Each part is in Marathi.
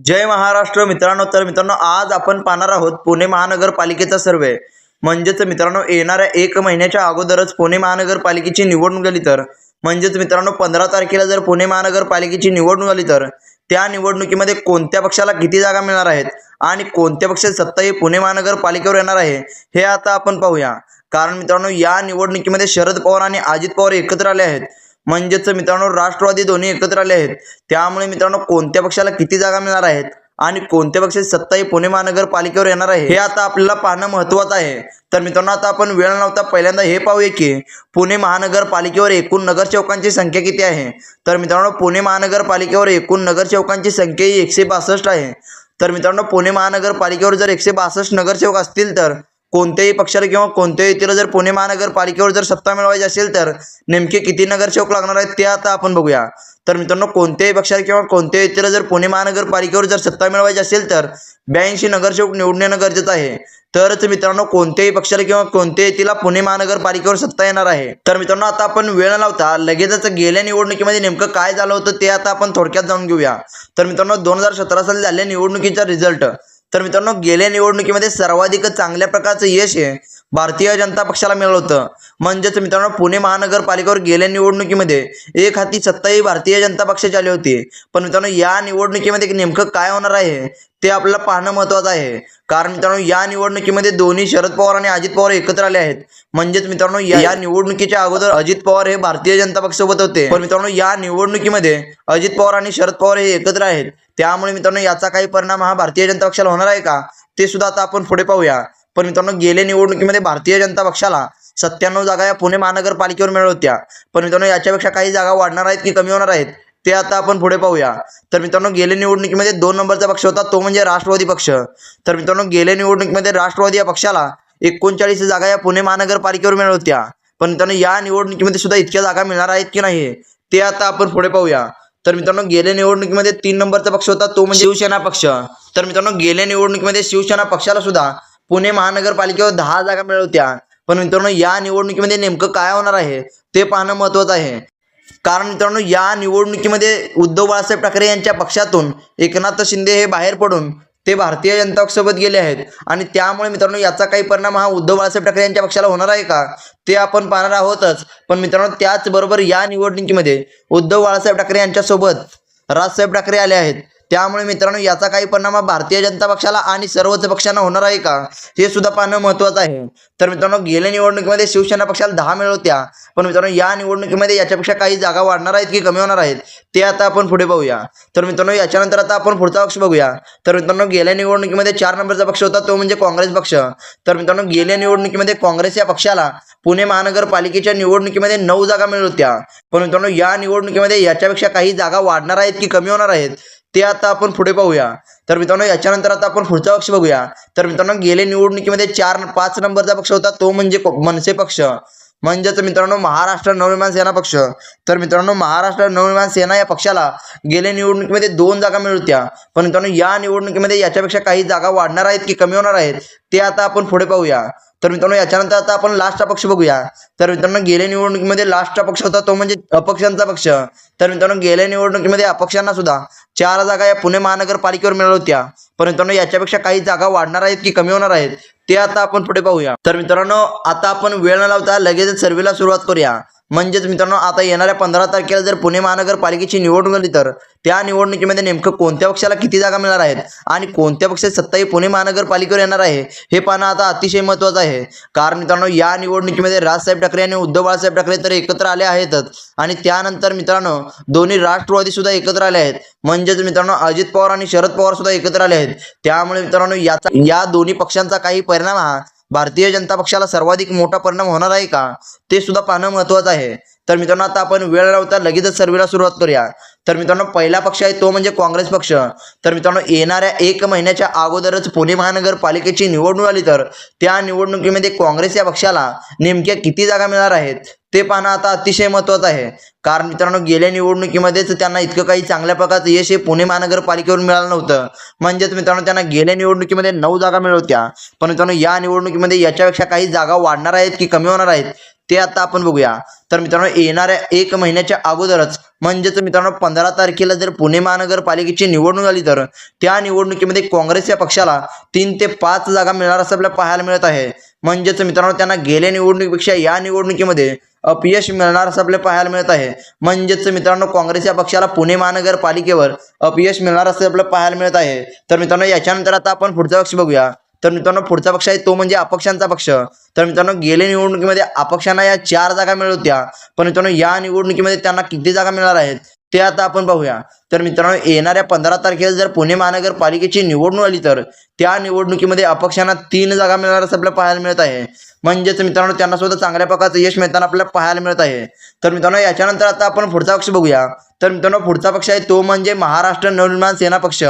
जय महाराष्ट्र मित्रांनो तर मित्रांनो आज आपण पाहणार आहोत पुणे महानगरपालिकेचा सर्वे. म्हणजेच मित्रांनो येणाऱ्या एक महिन्याच्या अगोदरच पुणे महानगरपालिकेची निवडणूक झाली तर. म्हणजेच मित्रांनो पंधरा तारखेला जर पुणे महानगरपालिकेची निवडणूक झाली तर त्या निवडणुकीमध्ये कोणत्या पक्षाला किती जागा मिळणार आहेत? आणि कोणत्या पक्षाची सत्ता ही पुणे महानगरपालिकेवर येणार आहे? हे आता आपण पाहूया. कारण मित्रांनो या निवडणुकीमध्ये शरद पवार आणि अजित पवार एकत्र आले आहेत. म्हणजेच मित्रांनो राष्ट्रवादी दोन्ही एकत्र आले आहेत. त्यामुळे मित्रांनो कोणत्या पक्षाला किती जागा मिळणार आहेत आणि कोणत्या पक्षाची सत्ता ही पुणे महानगरपालिकेवर येणार आहे हे आता आपल्याला पाहणं महत्त्वाचं आहे. तर मित्रांनो आता आपण वेळ नव्हता पहिल्यांदा हे पाहूया की पुणे महानगरपालिकेवर एकूण नगरसेवकांची संख्या किती आहे? तर मित्रांनो पुणे महानगरपालिकेवर एकूण नगरसेवकांची संख्या ही एकशे बासष्ट आहे. तर मित्रांनो पुणे महानगरपालिकेवर जर एकशे बासष्ट नगरसेवक असतील तर कोणत्याही पक्षाला किंवा कोणत्याही व्यक्तीला जर पुणे महानगरपालिकेवर जर सत्ता मिळवायची असेल तर नेमके किती नगरसेवक लागणार आहेत ते आता आपण बघूया. तर मित्रांनो कोणत्याही पक्षाला किंवा कोणत्याही व्यक्तीला जर पुणे महानगरपालिकेवर जर सत्ता मिळवायची असेल तर ब्याऐंशी नगरसेवक निवडणं गरजेचं आहे. तरच मित्रांनो कोणत्याही पक्षाला किंवा कोणत्याही व्यक्तीला पुणे महानगरपालिकेवर सत्ता येणार आहे. तर मित्रांनो आता आपण वेळ लावता लगेचच गेल्या निवडणुकीमध्ये नेमकं काय झालं होतं ते आता आपण थोडक्यात जाऊन घेऊया. तर मित्रांनो दोन हजार सतरा साली झालेल्या निवडणुकीचा रिझल्ट तर मित्रांनो गेल्या निवडणुकीमध्ये सर्वाधिक चांगल्या प्रकारचं यश हे भारतीय जनता पक्षाला मिळालं होतं. म्हणजेच मित्रांनो पुणे महानगरपालिकेवर गेल्या निवडणुकीमध्ये एक हाती सत्ता ही भारतीय जनता पक्षाची आली होती. पण मित्रांनो या निवडणुकीमध्ये नेमकं काय होणार आहे ते आपल्याला पाहणं महत्त्वाचं आहे. कारण मित्रांनो या निवडणुकीमध्ये दोन्ही शरद पवार आणि अजित पवार एकत्र आले आहेत. म्हणजेच मित्रांनो या या निवडणुकीच्या अगोदर अजित पवार हे भारतीय जनता पक्षासोबत होते. पण मित्रांनो या निवडणुकीमध्ये अजित पवार आणि शरद पवार हे एकत्र आहेत. त्यामुळे मित्रांनो याचा काही परिणाम हा भारतीय जनता पक्षाला होणार आहे का? ते सुद्धा आता आपण पुढे पाहूया. पण मित्रांनो गेल्या निवडणुकीमध्ये भारतीय जनता पक्षाला सत्त्याण्णव जागा या पुणे महानगरपालिकेवर मिळत होत्या. पण मित्रांनो याच्यापेक्षा काही जागा वाढणार आहेत की कमी होणार आहेत ते आता आपण पुढे पाहूया. तर मित्रांनो गेल्या निवडणुकीमध्ये दोन नंबरचा पक्ष होता तो म्हणजे राष्ट्रवादी पक्ष. तर मित्रांनो गेल्या निवडणुकीमध्ये राष्ट्रवादी या पक्षाला एकोणचाळीस जागा या पुणे महानगरपालिकेवर मिळत होत्या. पण मित्रांनो या निवडणुकीमध्ये सुद्धा इतक्या जागा मिळणार आहेत की नाही ते आता आपण पुढे पाहूया. तर मित्रांनो गेल्या निवडणुकीमध्ये तीन नंबरचा पक्ष होता तो म्हणजे शिवसेना पक्ष. तर मित्रांनो गेल्या निवडणुकीमध्ये शिवसेना पक्षाला सुद्धा पुणे महानगरपालिकेवर दहा जागा मिळवत्या. पण मित्रांनो या निवडणुकीमध्ये नेमकं काय होणार आहे ते पाहणं महत्त्वाचं आहे. कारण मित्रांनो या निवडणुकीमध्ये उद्धव बाळासाहेब ठाकरे यांच्या पक्षातून एकनाथ शिंदे हे बाहेर पडून ते भारतीय जनता पक्षासोबत गेले आहेत. आणि त्यामुळे मित्रांनो याचा काही परिणाम हा उद्धव बाळासाहेब ठाकरे यांच्या पक्षाला होणार आहे का? ते आपण पाहणार आहोतच. पण मित्रांनो त्याचबरोबर या निवडणुकीमध्ये उद्धव बाळासाहेब ठाकरे यांच्यासोबत राजसाहेब ठाकरे आले आहेत. त्यामुळे मित्रांनो याचा काही परिणाम भारतीय जनता पक्षाला आणि सर्वच पक्षांना होणार आहे का? हे सुद्धा पाहणं महत्त्वाचं आहे. तर मित्रांनो गेल्या निवडणुकीमध्ये शिवसेना पक्षाला दहा मिळत होत्या पण मित्रांनो या निवडणुकीमध्ये याच्यापेक्षा काही जागा वाढणार आहेत की कमी होणार आहेत ते आता आपण पुढे पाहूया तर मित्रांनो याच्यानंतर आता आपण पुढचा पक्ष बघूया. तर मित्रांनो गेल्या निवडणुकीमध्ये चार नंबरचा पक्ष होता तो म्हणजे काँग्रेस पक्ष. तर मित्रांनो गेल्या निवडणुकीमध्ये काँग्रेस या पक्षाला पुणे महानगरपालिकेच्या निवडणुकीमध्ये नऊ जागा मिळत होत्या. पण मित्रांनो या निवडणुकीमध्ये याच्यापेक्षा काही जागा वाढणार आहेत की कमी होणार आहेत? ते आता आपण पुढे पाहूया. तर मित्रांनो याच्यानंतर आता आपण पुढचा पक्ष बघूया. तर मित्रांनो गेल्या निवडणुकीमध्ये चार पाच नंबरचा पक्ष होता. तो म्हणजे मनसे पक्ष. म्हणजेच मित्रांनो महाराष्ट्र नवनिर्माण सेना पक्ष. तर मित्रांनो महाराष्ट्र नवनिर्माण सेना या पक्षाला गेल्या निवडणुकीमध्ये दोन जागा मिळत पण मित्रांनो या निवडणुकीमध्ये याच्यापेक्षा काही जागा वाढणार आहेत की कमी होणार आहेत ते आता आपण पुढे पाहूया. तर मित्रांनो याच्यानंतर आता आपण लास्टचा पक्ष बघूया. तर मित्रांनो गेल्या निवडणुकीमध्ये लास्टचा पक्ष होता तो म्हणजे अपक्षांचा पक्ष. तर मित्रांनो गेल्या निवडणुकीमध्ये अपक्षांना सुद्धा चार जागा या पुणे महानगरपालिकेवर मिळाल्या होत्या. पण मित्रांनो याच्यापेक्षा काही जागा वाढणार आहेत की कमी होणार आहेत ते आता आपण पुढे पाहूया. तर मित्रांनो आता आपण वेळ न लावता लगेच सर्वेला सुरुवात करूया. म्हणजेच मित्रांनो आता येणाऱ्या पंधरा तारखेला जर पुणे महानगरपालिकेची निवडणूक आली तर त्या निवडणुकीमध्ये नेमकं कोणत्या पक्षाला किती जागा मिळणार आहेत आणि कोणत्या पक्षाची सत्ता ही पुणे महानगरपालिकेवर येणार आहे हे पाहणं आता अतिशय महत्त्वाचं आहे. कारण मित्रांनो या निवडणुकीमध्ये राजसाहेब ठाकरे आणि उद्धव बाळासाहेब ठाकरे तर एकत्र आले आहेतच. आणि त्यानंतर मित्रांनो दोन्ही राष्ट्रवादी सुद्धा एकत्र आले आहेत. म्हणजेच मित्रांनो अजित पवार आणि शरद पवार सुद्धा एकत्र आले आहेत. त्यामुळे मित्रांनो याचा या दोन्ही पक्षांचा काही परिणाम हा भारतीय जनता पक्षाला सर्वाधिक मोठा परिणाम होणार आहे का? ते सुद्धा पाहणं महत्वाचं आहे. तर मित्रांनो आता आपण वेळ लावता लगेचच सर्वेला सुरुवात करूया. तर मित्रांनो पहिला पक्ष आहे तो म्हणजे काँग्रेस पक्ष. तर मित्रांनो येणाऱ्या एक महिन्याच्या अगोदरच पुणे महानगरपालिकेची निवडणूक आली तर त्या निवडणुकीमध्ये काँग्रेस या पक्षाला नेमक्या किती जागा मिळणार आहेत? ते पाहणं आता अतिशय महत्त्वाचं आहे. कारण मित्रांनो गेल्या निवडणुकीमध्येच त्यांना इतकं काही चांगल्या प्रकारचं यश हे पुणे महानगरपालिकेवरून मिळालं नव्हतं. म्हणजेच मित्रांनो त्यांना गेल्या निवडणुकीमध्ये नऊ जागा मिळवत्या पण मित्रांनो या निवडणुकीमध्ये याच्यापेक्षा काही जागा वाढणार आहेत की कमी होणार आहेत ते आता आपण बघूया. तर मित्रांनो येणाऱ्या एक महिन्याच्या अगोदरच म्हणजेच मित्रांनो पंधरा तारखेला जर पुणे महानगरपालिकेची निवडणूक आली तर त्या निवडणुकीमध्ये काँग्रेस या पक्षाला तीन ते पाच जागा मिळणार असं आपल्याला पाहायला मिळत आहे. म्हणजेच मित्रांनो त्यांना गेल्या निवडणुकीपेक्षा या निवडणुकीमध्ये अपयश मिळणार असं आपल्याला पाहायला मिळत आहे. म्हणजेच मित्रांनो काँग्रेस या पक्षाला पुणे महानगरपालिकेवर अपयश मिळणार असं आपल्याला पाहायला मिळत आहे. तर मित्रांनो याच्यानंतर आता आपण पुढचा पक्ष बघूया. तर मित्रांनो पुढचा पक्ष आहे तो म्हणजे अपक्षांचा पक्ष. तर मित्रांनो गेल्या निवडणुकीमध्ये अपक्षांना या चार जागा मिळत होत्या. पण मित्रांनो या निवडणुकीमध्ये त्यांना किती जागा मिळणार आहेत ते आता आपण पाहूया तर मित्रांनो येणाऱ्या पंधरा तारखेला जर पुणे महानगरपालिकेची निवडणूक आली तर त्या निवडणुकीमध्ये अपक्षांना तीन जागा मिळणार असं आपल्याला पाहायला मिळत आहे. म्हणजेच मित्रांनो त्यांना सुद्धा चांगल्या प्रकारचं यश मिळताना आपल्याला पाहायला मिळत आहे. तर मित्रांनो याच्यानंतर आता आपण पुढचा पक्ष बघूया. तर मित्रांनो पुढचा पक्ष आहे तो म्हणजे महाराष्ट्र नवनिर्माण सेना पक्ष.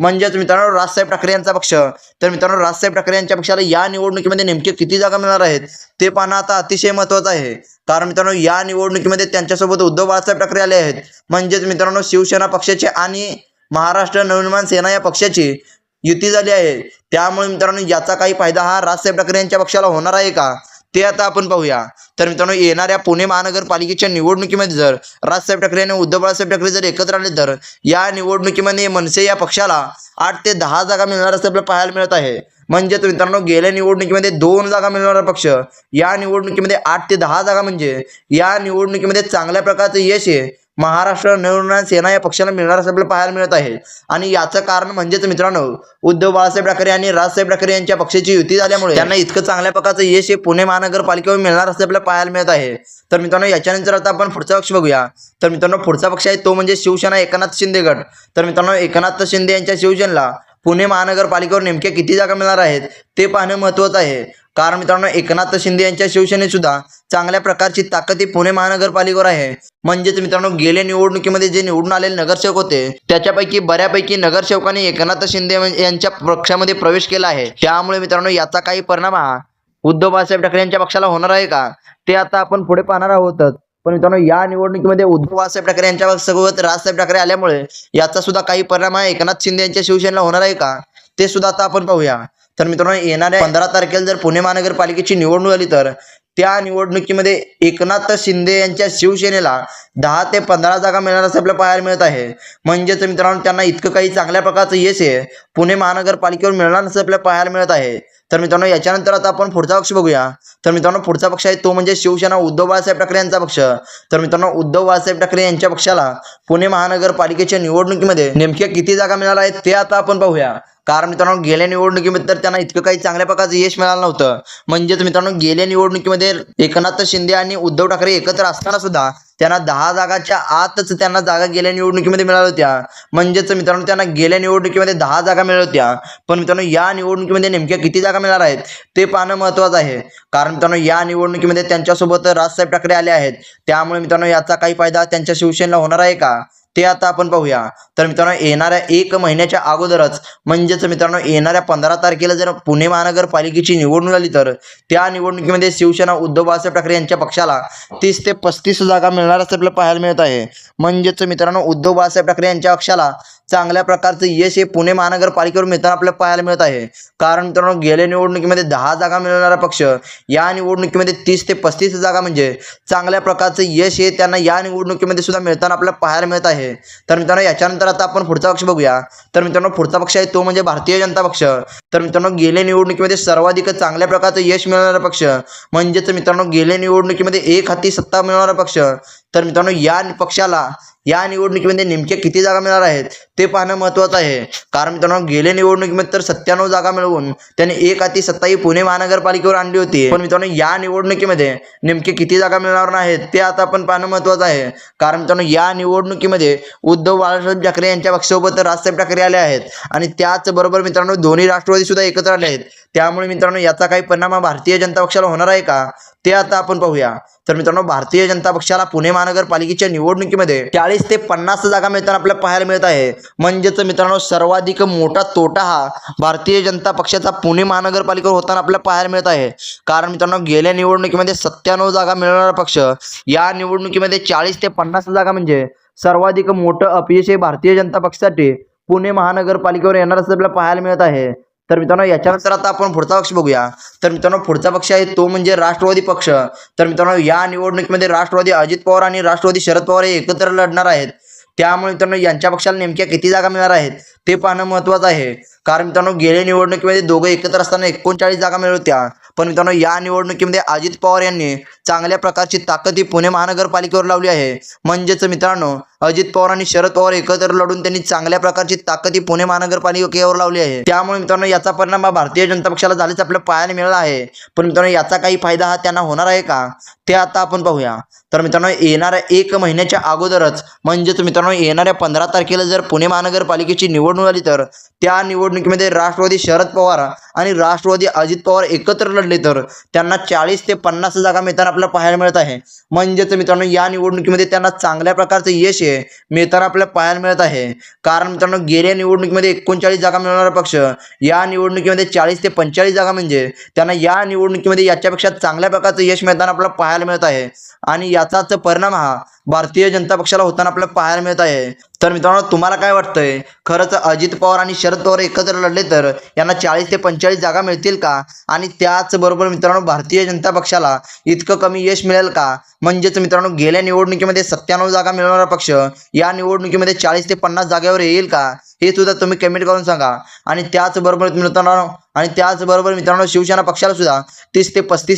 म्हणजेच मित्रांनो राजसाहेब ठाकरे यांचा पक्ष. तर मित्रांनो राजसाहेब ठाकरे यांच्या पक्षाला या निवडणुकीमध्ये नेमके किती जागा मिळणार आहेत ते पाहणं आता अतिशय महत्त्वाचं आहे. कारण मित्रांनो या निवडणुकीमध्ये त्यांच्यासोबत उद्धव बाळासाहेब ठाकरे आले आहेत. म्हणजेच मित्रांनो शिवसेना पक्ष पक्षाचे आणि महाराष्ट्र नवनिर्माण सेना या पक्षाची युती झाली आहे. त्यामुळे मित्रांनो याचा काही फायदा हा राजसाहेब ठाकरे यांच्या पक्षाला होणार आहे का? ते आता आपण पाहूया. तर मित्रांनो येणाऱ्या पुणे महानगरपालिकेच्या निवडणुकीमध्ये जर राजसाहेब ठाकरे आणि उद्धव बाळासाहेब ठाकरे जर एकत्र आले तर या निवडणुकीमध्ये मनसे या पक्षाला आठ ते दहा जागा मिळणार असं आपल्याला पाहायला मिळत आहे. म्हणजेच मित्रांनो गेल्या निवडणुकीमध्ये दोन जागा मिळणारा पक्ष. या निवडणुकीमध्ये आठ ते दहा जागा म्हणजे या निवडणुकीमध्ये चांगल्या प्रकारचं यश आहे. महाराष्ट्र नवनिर्माण सेना या पक्षाला मिळणार असं पाहायला मिळत आहे. आणि याचं कारण म्हणजेच मित्रांनो उद्धव बाळासाहेब ठाकरे आणि राजसाहेब ठाकरे यांच्या पक्षाची युती झाल्यामुळे त्यांना इतकं चांगल्या प्रकारचं यश हे पुणे महानगरपालिकेवर मिळणार असं आपल्याला पाहायला मिळत आहे. तर मित्रांनो याच्यानंतर आता आपण पुढचा पक्ष बघूया. तर मित्रांनो पुढचा पक्ष आहे तो म्हणजे शिवसेना एकनाथ शिंदे गट. तर मित्रांनो एकनाथ शिंदे यांच्या शिवसेनेला पुणे महानगरपालिकेवर नेमक्या किती जागा मिळणार आहेत ते पाहणं महत्त्वाचं आहे. कारण मित्रांनो एकनाथ शिंदे यांच्या शिवसेनेत सुद्धा चांगल्या प्रकारची ताकद ही पुणे महानगरपालिकेवर आहे. म्हणजेच मित्रांनो गेल्या निवडणुकीमध्ये जे निवडून आलेले नगरसेवक होते त्याच्यापैकी बऱ्यापैकी नगरसेवकांनी एकनाथ शिंदे यांच्या पक्षामध्ये प्रवेश केला आहे. त्यामुळे मित्रांनो याचा काही परिणाम हा उद्धव बाळासाहेब ठाकरे यांच्या पक्षाला होणार आहे का? ते आता आपण पुढे पाहणार आहोतच पण मित्रांनो या निवडणुकीमध्ये उद्धव बाळासाहेब ठाकरे यांच्या सोबत राजसाहेब ठाकरे आल्यामुळे याचा सुद्धा काही परिणाम आहे एकनाथ शिंदे यांच्या शिवसेनेला होणार आहे का? ते सुद्धा आता आपण पाहूया. तर मित्रांनो येणाऱ्या पंधरा तारखेला जर पुणे महानगरपालिकेची निवडणूक आली तर त्या निवडणुकीमध्ये एकनाथ शिंदे यांच्या शिवसेनेला दहा ते पंधरा जागा मिळणार असं आपल्याला पाहायला मिळत आहे. म्हणजेच मित्रांनो त्यांना इतकं काही चांगल्या प्रकारचं यश आहे पुणे महानगरपालिकेवर मिळणार असं आपल्याला पाहायला मिळत आहे. तर मित्रांनो याच्यानंतर आता आपण पुढचा पक्ष बघूया. तर मित्रांनो पुढचा पक्ष आहे तो म्हणजे शिवसेना उद्धव बाळासाहेब ठाकरे यांचा पक्ष. तर मित्रांनो उद्धव बाळासाहेब ठाकरे यांच्या पक्षाला पुणे महानगरपालिकेच्या निवडणुकीमध्ये नेमक्या किती जागा मिळाल्या आहेत ते आता आपण पाहूया. कारण मित्रांनो गेल्या निवडणुकीमध्ये तर त्यांना इतकं काही चांगल्या प्रकारचं यश मिळालं नव्हतं. म्हणजेच मित्रांनो गेल्या निवडणुकीमध्ये एकनाथ शिंदे आणि उद्धव ठाकरे एकत्र असताना सुद्धा त्यांना दहा जागाच्या आतच त्यांना जागा गेल्या निवडणुकीमध्ये मिळाल्या होत्या. म्हणजेच मित्रांनो त्यांना गेल्या निवडणुकीमध्ये दहा जागा मिळाल्या होत्या. पण मित्रांनो या निवडणुकीमध्ये नेमक्या किती जागा मिळणार आहेत ते पाहणं महत्त्वाचं आहे. कारण मित्रांनो या निवडणुकीमध्ये त्यांच्यासोबत राजसाहेब ठाकरे आले आहेत. त्यामुळे मित्रांनो याचा काही फायदा त्यांच्या शिवसेनेला होणार आहे का? ते आता आपण पाहूया. तर मित्रांनो येणाऱ्या एक महिन्याच्या अगोदरच म्हणजेच मित्रांनो येणाऱ्या पंधरा तारखेला जर पुणे महानगरपालिकेची निवडणूक झाली तर त्या निवडणुकीमध्ये शिवसेना उद्धव बाळासाहेब ठाकरे यांच्या पक्षाला तीस ते पस्तीस जागा मिळणार असं आपल्याला पाहायला मिळत आहे. म्हणजेच मित्रांनो उद्धव बाळासाहेब ठाकरे यांच्या पक्षाला चांगल्या प्रकारचं यश हे पुणे महानगरपालिकेवर मिळताना आपल्याला पाहायला मिळत आहे. कारण मित्रांनो गेल्या निवडणुकीमध्ये दहा जागा मिळणारा पक्ष या निवडणुकीमध्ये तीस ते पस्तीस जागा म्हणजे चांगल्या प्रकारचं यश हे त्यांना या निवडणुकीमध्ये सुद्धा मिळताना आपल्याला पाहायला मिळत आहे. तर मित्रांनो याच्यानंतर आता आपण पुढचा पक्ष बघूया. तर मित्रांनो पुढचा पक्ष आहे तो म्हणजे भारतीय जनता पक्ष. तर मित्रांनो गेल्या निवडणुकीमध्ये सर्वाधिक चांगल्या प्रकारचं यश मिळणारा पक्ष. म्हणजेच मित्रांनो गेल्या निवडणुकीमध्ये एक हाती सत्ता मिळणारा पक्ष. तर मित्रांनो या पक्षाला या निवडणुकीमध्ये नेमक्या किती जागा मिळणार आहेत ते पाहणं महत्त्वाचं आहे. कारण मित्रांनो गेल्या निवडणुकीमध्ये तर सत्त्याण्णव जागा मिळवून त्याने एक हाती सत्ता ही पुणे महानगरपालिकेवर आणली होती. पण मित्रांनो या निवडणुकीमध्ये नेमके किती जागा मिळणार नाहीत ते आता आपण पाहणं महत्त्वाचं आहे. कारण मित्रांनो या निवडणुकीमध्ये उद्धव बाळासाहेब ठाकरे यांच्या पक्षासोबत राजसाहेब ठाकरे आले आहेत. आणि त्याचबरोबर मित्रांनो दोन्ही राष्ट्रवादी सुद्धा एकत्र आले आहेत. त्यामुळे मित्रांनो याचा काही परिणाम हा भारतीय जनता पक्षाला होणार आहे का? ते आता आपण पाहूया. तर मित्रांनो भारतीय जनता पक्षाला पुणे महानगरपालिकेच्या निवडणुकीमध्ये चाळीस ते पन्नास जागा मिळताना आपल्याला पाहायला मिळत आहे. म्हणजेच मित्रांनो सर्वाधिक मोठा तोटा हा भारतीय जनता पक्षाचा पुणे महानगरपालिकेवर होताना आपल्याला पाहायला मिळत आहे. कारण मित्रांनो गेल्या निवडणुकीमध्ये सत्त्याण्णव जागा मिळणारा पक्ष या निवडणुकीमध्ये चाळीस ते पन्नास जागा म्हणजे सर्वाधिक मोठं अपयश हे भारतीय जनता पक्षासाठी पुणे महानगरपालिकेवर येणार असं आपल्याला पाहायला मिळत आहे. तर मित्रांनो याच्यानंतर आता आपण पुढचा पक्ष बघूया. तर मित्रांनो पुढचा पक्ष आहे तो म्हणजे राष्ट्रवादी पक्ष. तर मित्रांनो या निवडणुकीमध्ये राष्ट्रवादी अजित पवार आणि राष्ट्रवादी शरद पवार हे एकत्र लढणार आहेत. त्यामुळे मित्रांनो यांच्या पक्षाला नेमक्या किती जागा मिळणार आहेत ते पाहणं महत्त्वाचं आहे. कारण मित्रांनो गेल्या निवडणुकीमध्ये दोघं एकत्र असताना एकोणचाळीस जागा मिळत होत्या. पण मित्रांनो या निवडणुकीमध्ये अजित पवार यांनी चांगल्या प्रकारची ताकद ही पुणे महानगरपालिकेवर लावली आहे. म्हणजेच मित्रांनो अजित पवार आणि शरद पवार एकत्र लढून त्यांनी चांगल्या प्रकारची ताकद ही पुणे महानगरपालिकेवर लावली आहे. त्यामुळे मित्रांनो याचा परिणाम हा भारतीय जनता पक्षाला झालेच आपल्या पायाने मिळाला आहे. पण मित्रांनो याचा काही फायदा हा त्यांना होणार आहे का? ते आता आपण पाहूया. तर मित्रांनो येणाऱ्या एक महिन्याच्या अगोदरच म्हणजेच मित्रांनो येणाऱ्या पंधरा तारखेला जर पुणे महानगरपालिकेची निवडणूक आली तर त्या निवडणुकीमध्ये राष्ट्रवादी शरद पवार आणि राष्ट्रवादी अजित पवार एकत्र लढले तर त्यांना चाळीस ते पन्नास जागा मिळताना आपल्याला पाहायला मिळत आहे. म्हणजेच मित्रांनो या निवडणुकीमध्ये त्यांना चांगल्या प्रकारचं यश आहे मिळताना आपल्याला पाहायला मिळत आहे. कारण मित्रांनो गेल्या निवडणुकीमध्ये एकोणचाळीस जागा मिळवणारा पक्ष या निवडणुकीमध्ये चाळीस ते पंचेचाळीस जागा म्हणजे त्यांना या निवडणुकीमध्ये याच्यापेक्षा चांगल्या प्रकारचं यश मिळताना आपल्याला पाहायला मिळत आहे. आणि याचाच परिणाम हा भारतीय जनता पक्षाला होताना आपल्याला पाहायला मिळत आहे. तर मित्रांनो तुम्हाला काय वाटतंय? खरंच अजित पवार आणि शरद पवार एकत्र लढले तर यांना चाळीस ते पंचेचाळीस जागा मिळतील का? आणि त्याचबरोबर मित्रांनो भारतीय जनता पक्षाला इतकं कमी यश मिळेल का? म्हणजेच मित्रांनो गेल्या निवडणुकीमध्ये सत्त्याण्णव जागा मिळवणारा पक्ष या निवडणुकीमध्ये चाळीस ते पन्नास जागेवर येईल का? हे सुद्धा तुम्ही कमेंट करून सांगा. आणि त्याचबरोबर मित्रांनो आणि त्याचबरोबर मित्रांनो शिवसेना पक्षाला सुद्धा तीस ते पस्तीस